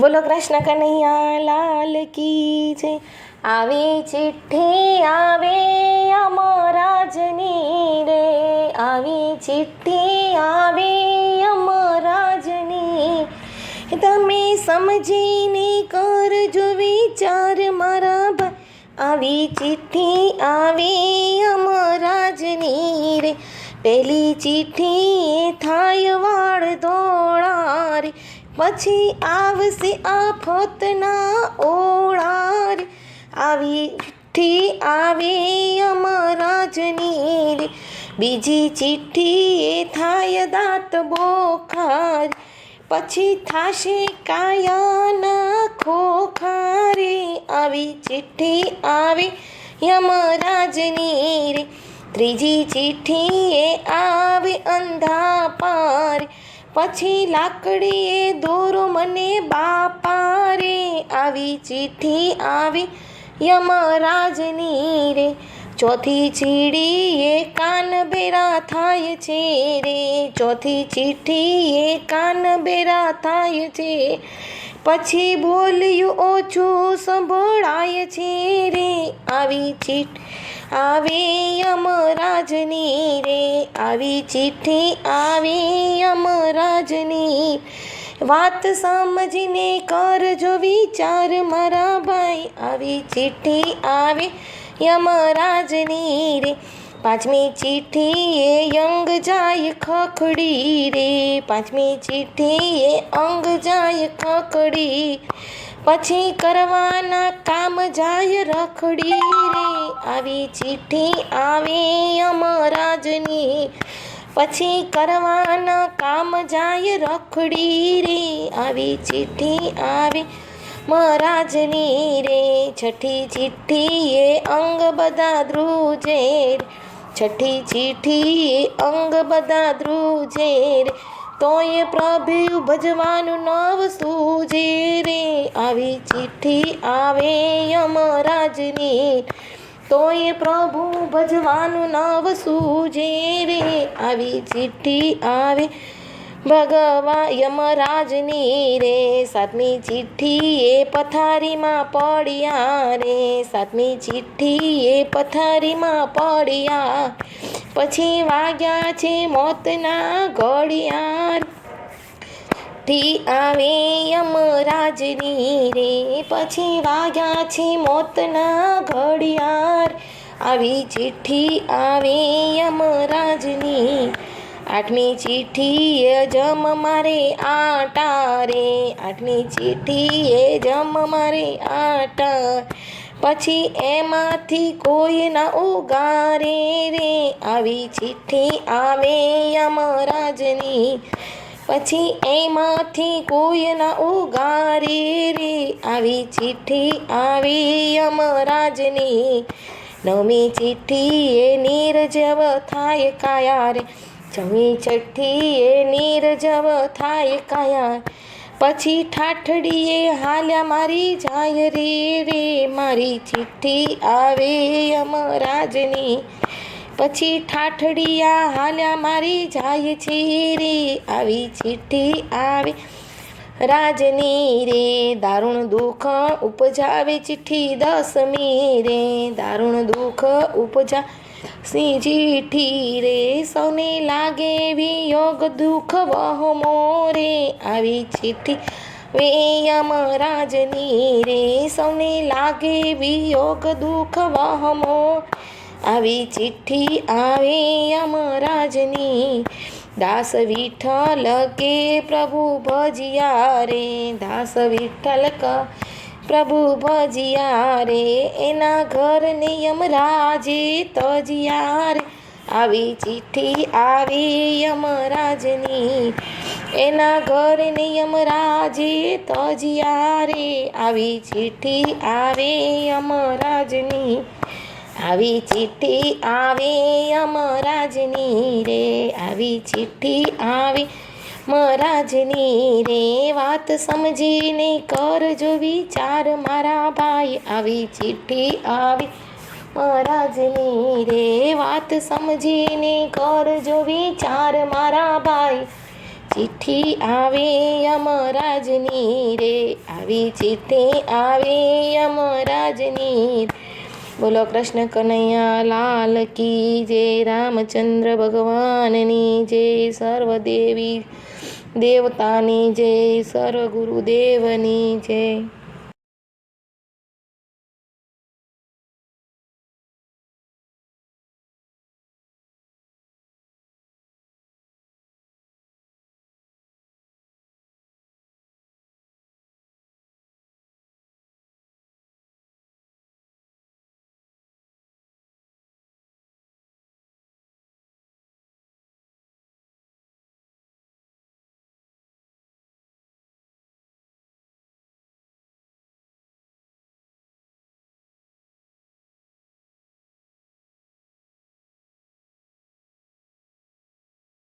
બોલો કૃષ્ણ કનૈયા, લાલ કી જય. આવે ચિઠ્ઠી, આવે અમરાજની રે. આવી ચિઠ્ઠી, આવે અમરાજની તમે સમજીને કરજો વિચાર મારા ભાઈ. આવી ચિઠ્ઠી, આવે અમરાજની રે. પેલી ચિઠ્ઠી થાય વાળ ધોળા રે. પછી આવશે આફતના ઓળા ઓળાર. આવી ચિઠ્ઠી આવે અમરાજની રે બીજી ચિઠ્ઠી એ થાય દાંત બોખાર. પછી થાશે કાયાના ખોખારે. આવી ચિઠ્ઠી આવે યમરાજની રે ત્રીજી ચિઠ્ઠી એ આવે અંધા પછી લાકડીએ દોરો મને બાપા રે આવી ચિઠ્ઠી આવી યમરાજની રે. ચોથી ચીડી એ કાન બેરા થાય છે રે. ચોથી ચિઠ્ઠી એ કાન બેરા થાય છે. પછી બોલ્યું, ઓછું સંભળાય છે રે, આવી ચીઠ, આવે યમરાજની રે, આવી ચિઠ્ઠી આવે યમરાજની વાત સમજીને કરજો વિચાર મારા ભાઈ, આવી ચિઠ્ઠી આવે યમરાજની રે પાંચમી ચિઠ્ઠીએ અંગ જાય ખખડી રે. પાંચમી ચિઠ્ઠીએ અંગ જાય ખખડી. પછી કરવાના કામ જાય રખડી રે. આવી ચિઠ્ઠી આવે અમરાજની. પછી કરવાના કામ જાય રખડી રે. આવી ચિઠ્ઠી આવે મહારાજની રે. છઠ્ઠી ચિઠ્ઠીએ અંગ બધા ધ્રુજે. છઠ્ઠી ચિઠ્ઠી એ અંગ બધા ધ્રુજે રે તોય પ્રભુ ભજવાનું નવ સૂજે રે આવી ચિઠ્ઠી આવે યમરાજની. તોય પ્રભુ ભજવાનું નવ સૂજે રે આવી ચિઠ્ઠી આવે ભગવા યમરાજની રે, સાતમી ચિઠ્ઠી એ પથારીમાં પડ્યા રે, સાતમી ચિઠ્ઠી એ પથારીમાં પડ્યા, પછી વાગ્યા છે મોતના ઘડિયાળ. થી આવે યમરાજની રે, પછી વાગ્યા છે મોતના ઘડિયાળ. આવી ચિઠ્ઠી આવે યમરાજની આઠમી ચિઠ્ઠી એ જમ મારે આટા રે. આઠમી ચિઠ્ઠીએ જમ મારે આટા. પછી એમાંથી કોઈ ના ઉગારે રે. આવી ચિઠ્ઠી આવે યમરાજની. પછી એમાંથી કોઈ ના ઉગારે રે. આવી ચિઠ્ઠી આવી યમરાજની. નવમી ચિઠ્ઠી એ નિર્જવ થાય કાયા રે જમી ચઠ્ઠીએ નીરજવ થાય કાયા. પછી ઠાઠડીએ, હાલ્યા મારી જાય રે રે. મારી ચિઠ્ઠી આવે યમરાજની પછી ઠાઠડીયા, હાલ્યા મારી જાય છે રે. આવી ચિઠ્ઠી આવે રાજની રે. દારૂણ દુઃખ ઉપજાવે ચિઠ્ઠી દસમી રે. દારૂણ દુઃખ ઉપજા સી ચિઠ્ઠી રે સૌને લાગે વિયોગ દુઃખ વહમો રે આવી ચિઠ્ઠી વે યમરાજની રે સૌને લાગે વિયોગ દુઃખ વહમો આવી ચિઠ્ઠી આવે યમરાજની દાસ વિઠ્ઠલ કે પ્રભુ ભજિયા રે. દાસ વિઠ્ઠલ ક પ્રભુ ભજિયા રે એના ઘર નિયમ રાજે તજિયા રે આવી ચિઠ્ઠી આવી યમરાજની, એના ઘર નિયમ રાજે તજિયા રે આવી ચિઠ્ઠી આવે યમરાજની, આવી ચિઠ્ઠી આવે યમરાજની રે. આવી ચિઠ્ઠી આવે મહારાજની રે વાત સમજીને કરજો વિચાર મારા ભાઈ. આવી ચિઠ્ઠી આવી. મહારાજની રે વાત સમજીને કરજો વિચાર મારા ભાઈ. ચિઠ્ઠી આવે યમરાજની રે. આવી ચિઠ્ઠી આવે યમરાજની બોલો કૃષ્ણ કનૈયા, લાલ કી જય. રામચંદ્ર ભગવાનની જય. સર્વદેવી દેવતાની જય સર્વ ગુરુદેવની જય.